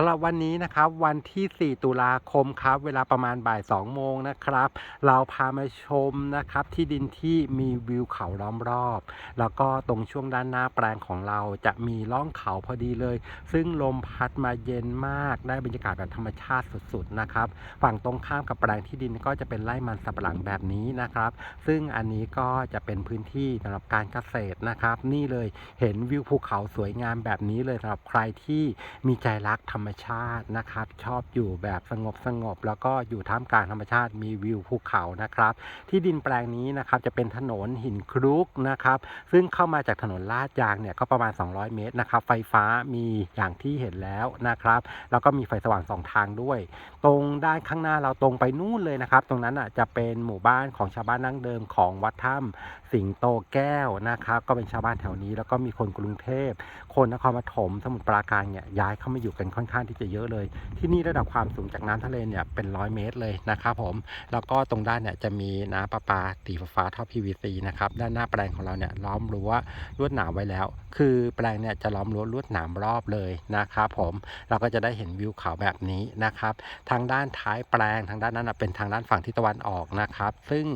สำหรับวันนี้นะครับวันที่ 4 ตุลาคมครับเวลาประมาณบ่าย 2 โมงนะครับ เราพามาชมนะครับที่ดินที่มีวิวเขาล้อมรอบ แล้วก็ตรงช่วงด้านหน้าแปลงของเราจะมีล่องเขาพอดีเลย ซึ่งลมพัดมาเย็นมากได้บรรยากาศแบบธรรมชาติสุดๆนะครับฝั่งตรงข้ามกับแปลงที่ดินก็จะเป็นไร่มันสับปะหลังแบบนี้นะครับ ซึ่งอันนี้ก็จะเป็นพื้นที่สำหรับการเกษตรนะครับ นี่เลยเห็นวิวภูเขาสวยงามแบบนี้เลยสำหรับใครที่มีใจรักธรรมชาตินะครับ ชอบอยู่แบบสงบสงบแล้วก็อยู่ท่ามกลางธรรมชาติมีวิวภูเขานะครับ ที่ดินแปลงนี้นะครับจะเป็นถนนหินครุกนะครับ ซึ่งเข้ามาจากถนนลาดยางเนี่ยก็ประมาณ 200 เมตรนะครับ ไฟฟ้ามีอย่างที่เห็นแล้วนะครับ แล้วก็มีไฟสว่างสองทางด้วย ตรงด้านข้างหน้าเราตรงไปนู่นเลยนะครับ ตรงนั้นอะจะเป็นหมู่บ้านของชาวบ้านนั่งเดิมของวัดถ้ำสิงโตแก้วนะครับ ก็เป็นชาวบ้านแถวนี้ แล้วก็มีคนกรุงเทพคนนครปฐมสมุทรปราการเนี่ยย้ายเข้ามาอยู่กันค่อนข้างที่จะเยอะเลย ที่นี่ระดับความสูงจากน้ำทะเลเนี่ยเป็นร้อยเมตรเลยนะครับผม แล้วก็ตรงด้านเนี่ยจะมีน้ำประปาตีฟฟ้าท่อ PVC นะครับด้านหน้าแปลงของเราเนี่ยล้อมรั้วลวดหนามไว้แล้ว คือแปลงเนี่ยจะล้อมรั้วลวดหนามรอบเลยนะครับผมเราก็จะได้เห็นวิวเขาแบบนี้นะครับ ทางด้านท้ายแปลงทางด้านนั้นเป็นทางด้านฝั่งทิศตะวันออกนะครับ ซึ่ง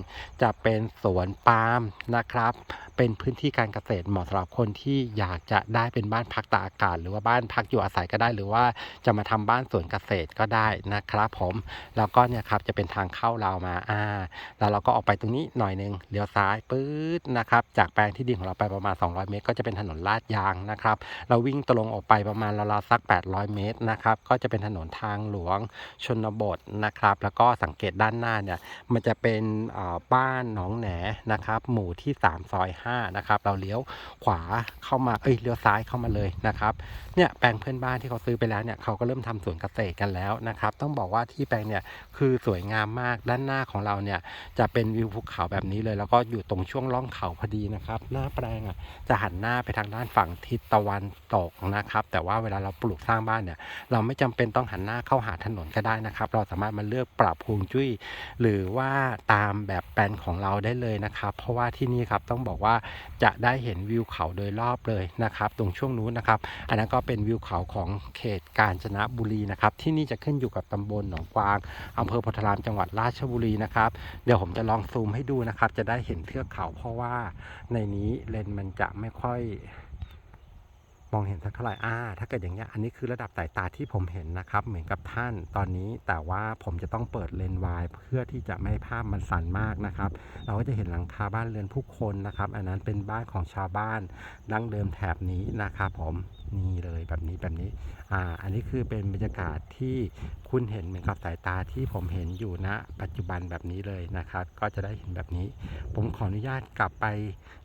จะเป็นสวนปาล์มนะครับ เป็นพื้นที่การเกษตรเหมาะสำหรับคนที่อยากจะได้เป็นบ้านพักตากอากาศ หรือว่าบ้านพักอยู่อาศัยก็ได้ หรือว่าจะมาทำบ้านสวนเกษตรก็ได้นะครับผมแล้วก็เนี่ยครับจะเป็นทางเข้าเรามาอ่าแล้วเราก็ออกไปตรงนี้หน่อยหนึงเลี้ยวซ้ายปื๊ดนะครับจากแปลงที่ดินของเราไปประมาณ 200 เมตร ก็จะเป็นถนนลาดยางนะครับ เราวิ่งตรงออกไปประมาณราวๆสัก 800 เมตรนะครับก็จะเป็นถนนทางหลวงชนบทนะครับ แล้วก็สังเกตด้านหน้าเนี่ยมันจะเป็นบ้านหนองแหนนะครับ หมู่ที่ 3 ซอย 5 นะครับ เราเลี้ยวขวาเข้ามาเอ้ยเลี้ยวซ้ายเข้ามาเลยนะครับเนี่ยแปลงเพื่อนบ้านที่เขาซื้อไปแล้วเนี่ยเขาก็เริ่มทำสวนเกษตรกันแล้วนะครับ ต้องบอกว่าที่แปลงเนี่ยคือสวยงามมากด้านหน้าของเราเนี่ยจะเป็นวิวภูเขาแบบนี้เลย แล้วก็อยู่ตรงช่วงล่องเขาพอดีนะครับ หน้าแปลงอะจะหันหน้าไปทางด้านฝั่งทิศตะวันตกนะครับ แต่ว่าเวลาเราปลูกสร้างบ้านเนี่ยเราไม่จำเป็นต้องหันหน้าเข้าหาถนนก็ได้นะครับ เราสามารถมาเลือกปรับภูมิจุ้ย หรือว่าตามแบบแปลนของเราได้เลยนะครับ เพราะว่าที่นี่ครับต้องบอกว่าจะได้เห็นวิวเขาโดยรอบเลยนะครับ ตรงช่วงนู้นนะครับ อันนั้นก็เป็นวิวเขาของเขตกกาญจนบุรีนะครับ ที่นี่จะขึ้นอยู่กับตำบลหนองกวางอำเภอโพธารามจังหวัดราชบุรีนะครับ เดี๋ยวผมจะลองซูมให้ดูนะครับ จะได้เห็นเทือกเขาเพราะว่าในนี้เลนมันจะไม่ค่อยมองเห็นสักเท่าไหร่อ่า ถ้าเกิดอย่างเงี้ย อันนี้คือระดับสายตาที่ผมเห็นนะครับ เหมือนกับท่านตอนนี้ แต่ว่าผมจะต้องเปิดเลนส์วายเพื่อที่จะไม่ให้ภาพมันสั่นมากนะครับ เราก็จะเห็นหลังคาบ้านเรือนผู้คนนะครับ อันนั้นเป็นบ้านของชาวบ้านดั้งเดิมแถบนี้นะครับผม นี่เลย แบบนี้แบบนี้อ่าอันนี้คือเป็นบรรยากาศที่คุณเห็นเหมือนกับสายตาที่ผมเห็นอยู่ณปัจจุบันแบบนี้เลยนะครับ ก็จะได้เห็นแบบนี้ ผมขออนุญาตกลับไป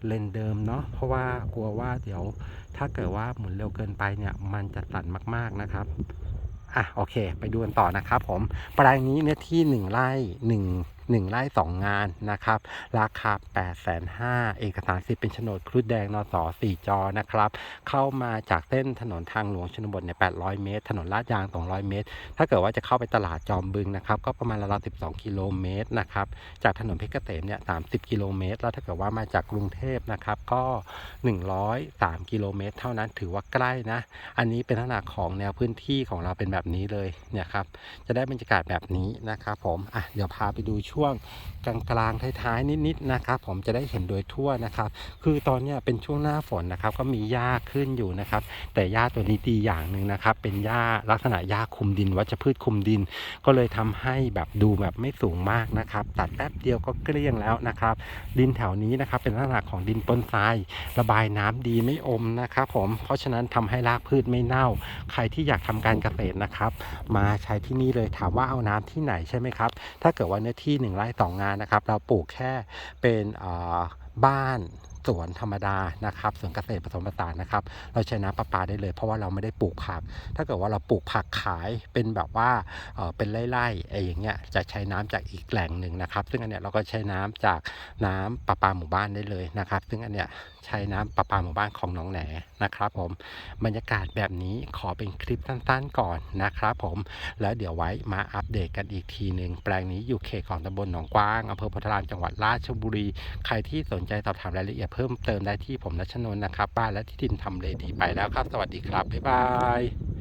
เลนเดิมเนาะเพราะว่ากลัวว่าเดี๋ยวถ้าเกิดว่าหมุนเร็วเกินไปเนี่ยมันจะสั่นมากๆนะครับอะโอเค ไปดูกันต่อนะครับผมแปลงนี้เนื้อที่ 1ไร่1 1ไร่2 งานนะครับ ราคา 8 5 0 0 0เอกสารสิทธิ์เป็นโฉนดครุฑแดงนส4จอนะครับ เข้ามาจากเส้นถนนทางหลวงชนบทเนี่ย800 เมตร ถนนลาดยาง 200 เมตร ถ้าเกิดว่าจะเข้าไปตลาดจอมบึงนะครับ ก็ประมาณราวๆ12 กิโลเมตรนะครับ จากถนนเพชรเกษมเนี่ย 30 กิโลเมตร แล้วถ้าเกิดว่ามาจากกรุงเทพนะครับ ก็ 103 กิโลเมตร เท่านั้นถือว่าใกล้นะ อันนี้เป็นลักษณะของแนวพื้นที่ของเราเป็นแบบนี้เลยเนี่ยครับ จะได้บรรยากาศแบบนี้นะครับผม อะ เดี๋ยวพาไปดูชวงกลางกลางๆท้ายๆนิดๆนะครับ ผมจะได้เห็นโดยทั่วนะครับ คือตอนนี้เป็นช่วงหน้าฝนนะครับ ก็มีหญ้าขึ้นอยู่นะครับ แต่หญ้าตัวนี้ดีอย่างหนึ่งนะครับ เป็นหญ้าลักษณะหญ้าคลุมดินวัชพืชคลุมดิน ก็เลยทำให้แบบดูแบบไม่สูงมากนะครับ ตัดแป๊บเดียวก็เกลี้ยงแล้วนะครับ ดินแถวนี้นะครับ เป็นลักษณะของดินปนทราย ระบายน้ำดีไม่อมนะครับผมเพราะฉะนั้นทำให้รากพืชไม่เน่า ใครที่อยากทำการเกษตรนะครับ มาใช้ที่นี่เลยถามว่าเอาน้ำที่ไหนใช่ไหมครับ ถ้าเกิดว่าเนื้อที่หนึ่งไร่สองงานนะครับ เราปลูกแค่เป็นบ้าน สวนธรรมดานะครับสวนเกษตรผสมผสานนะครับ เราใช้น้ำประปาได้เลย เพราะว่าเราไม่ได้ปลูกผัก ถ้าเกิดว่าเราปลูกผักขายเป็นแบบว่าเอ่อเป็นไร่ๆไอ้อย่างเงี้ยจะใช้น้ำจากอีกแหล่งหนึ่งนะครับ ซึ่งอันเนี้ยเราก็ใช้น้ำจากน้ำประปาหมู่บ้านได้เลยนะครับ ซึ่งอันเนี้ยใช้น้ำประปาหมู่บ้านของหนองแหนนะครับผมบรรยากาศแบบนี้ขอเป็นคลิปสั้นๆก่อนนะครับผมแล้วเดี๋ยวไว้มาอัปเดตกันอีกทีหนึ่งแปลงนี้อยู่เขตของตำบลหนองกว้างอำเภอพธารามจังหวัดราชบุรี ใครที่สนใจสอบถามรายละเอียดเพิ่มเติมได้ที่ผมรัชนนท์นะครับ บ้านและที่ดินทำเลดีไปแล้วครับ สวัสดีครับ บ๊ายบาย